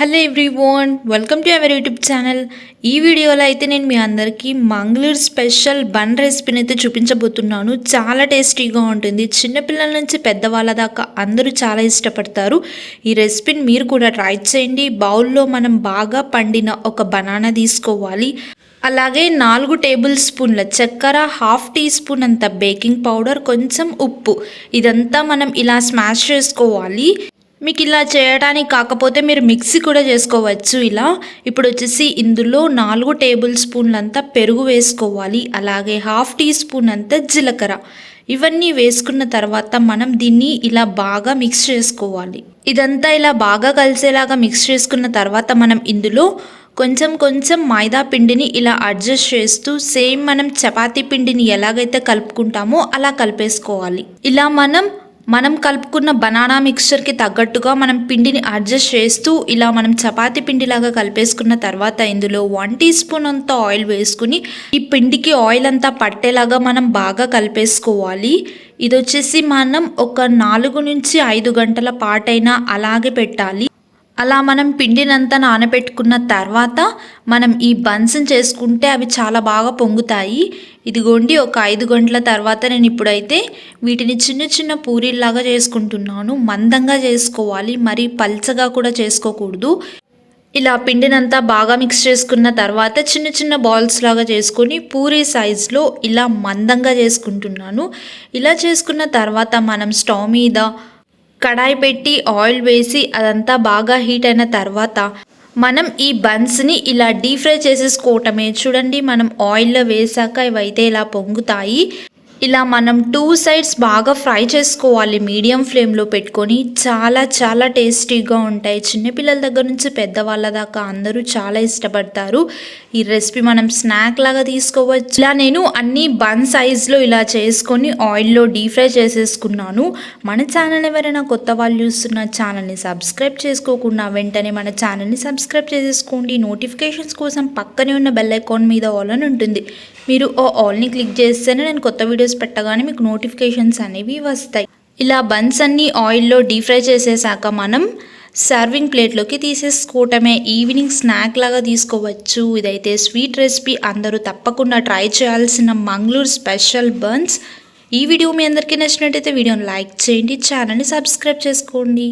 Hello everyone welcome to our YouTube channel ఈ వీడియోలో అయితే నేను మీ అందరికీ మంగళూరు స్పెషల్ బన్ రెసిపీని అయితే చూపించబోతున్నాను. చాలా టేస్టీగా ఉంటుంది. చిన్నపిల్లల నుంచి పెద్దవాళ్ళ దాకా అందరూ చాలా ఇష్టపడతారు. ఈ రెసిపీని మీరు కూడా ట్రై చేయండి. బౌల్లో మనం బాగా పండిన ఒక బనానా తీసుకోవాలి. అలాగే నాలుగు టేబుల్ స్పూన్ల చక్కెర హాఫ్ టీ స్పూన్ అంత బేకింగ్ పౌడర్ కొంచెం ఉప్పు. ఇదంతా మనం ఇలా స్మాష్ చేసుకోవాలి. మీకు ఇలా చేయడానికి కాకపోతే మీరు మిక్సీ కూడా చేసుకోవచ్చు ఇలా. ఇప్పుడు వచ్చేసి ఇందులో నాలుగు టేబుల్ స్పూన్లంతా పెరుగు వేసుకోవాలి. అలాగే హాఫ్ టీ స్పూన్ అంతా జీలకర్ర. ఇవన్నీ వేసుకున్న తర్వాత మనం దీన్ని ఇలా బాగా మిక్స్ చేసుకోవాలి. ఇదంతా ఇలా బాగా కలిసేలాగా మిక్స్ చేసుకున్న తర్వాత మనం ఇందులో కొంచెం కొంచెం మైదా పిండిని ఇలా అడ్జస్ట్ చేస్తూ సేమ్ మనం చపాతీ పిండిని ఎలాగైతే కలుపుకుంటామో అలా కలిపేసుకోవాలి. ఇలా మనం మనం కలుపుకున్న బనానా మిక్స్చర్కి తగ్గట్టుగా మనం పిండిని అడ్జస్ట్ చేస్తూ ఇలా మనం చపాతీ పిండిలాగా కలిపేసుకున్న తర్వాత ఇందులో వన్ టీ స్పూన్ అంత ఆయిల్ వేసుకుని ఈ పిండికి ఆయిల్ అంతా పట్టేలాగా మనం బాగా కలిపేసుకోవాలి. ఇది వచ్చేసి మనం ఒక నాలుగు నుంచి ఐదు గంటల పాటైనా అలాగే పెట్టాలి. అలా మనం పిండినంతా నానబెట్టుకున్న తర్వాత మనం ఈ బన్స్ని చేసుకుంటే అవి చాలా బాగా పొంగుతాయి. ఇదిగోండి ఒక ఐదు గంటల తర్వాత నేను ఇప్పుడైతే వీటిని చిన్న చిన్న పూరీల్లాగా చేసుకుంటున్నాను. మందంగా చేసుకోవాలి మరి పల్చగా కూడా చేసుకోకూడదు. ఇలా పిండినంతా బాగా మిక్స్ చేసుకున్న తర్వాత చిన్న చిన్న బాల్స్ లాగా చేసుకొని పూరీ సైజులో ఇలా మందంగా చేసుకుంటున్నాను. ఇలా చేసుకున్న తర్వాత మనం స్టవ్ మీద కడాయి పెట్టి ఆయిల్ వేసి అదంతా బాగా హీట్ అయిన తర్వాత మనం ఈ బన్స్ని ఇలా డీప్ ఫ్రై చేసేసుకోవటమే. చూడండి మనం ఆయిల్లో వేసాక ఇవైతే ఇలా పొంగుతాయి. ఇలా మనం టూ సైడ్స్ బాగా ఫ్రై చేసుకోవాలి. మీడియం ఫ్లేమ్లో పెట్టుకొని చాలా చాలా టేస్టీగా ఉంటాయి. చిన్నపిల్లల దగ్గర నుంచి పెద్దవాళ్ళ దాకా అందరూ చాలా ఇష్టపడతారు. ఈ రెసిపీ మనం స్నాక్ లాగా తీసుకోవచ్చు. ఇలా నేను అన్ని బన్ సైజ్లో ఇలా చేసుకొని ఆయిల్లో డీప్ ఫ్రై చేసేసుకున్నాను. మన ఛానల్ ఎవరైనా కొత్త వాళ్ళు చూస్తున్న ఛానల్ని సబ్స్క్రైబ్ చేసుకోకుండా వెంటనే మన ఛానల్ని సబ్స్క్రైబ్ చేసేసుకోండి. నోటిఫికేషన్స్ కోసం పక్కనే ఉన్న బెల్ ఐకాన్ మీద ఆల్ అని ఉంటుంది. మీరు ఓ ఆల్ని క్లిక్ చేస్తేనే నేను కొత్త వీడియోస్ పెట్టగానే మీకు నోటిఫికేషన్స్ అనేవి వస్తాయి. ఇలా బన్స్ అన్నీ ఆయిల్లో డీప్ ఫ్రై చేసేసాక మనం సర్వింగ్ ప్లేట్లోకి తీసేసుకోవటమే. ఈవినింగ్ స్నాక్ లాగా తీసుకోవచ్చు. ఇదైతే స్వీట్ రెసిపీ. అందరూ తప్పకుండా ట్రై చేయాల్సిన మంగళూరు స్పెషల్ బన్స్. ఈ వీడియో మీ అందరికీ నచ్చినట్టయితే వీడియోని లైక్ చేయండి ఛానల్ని సబ్స్క్రైబ్ చేసుకోండి.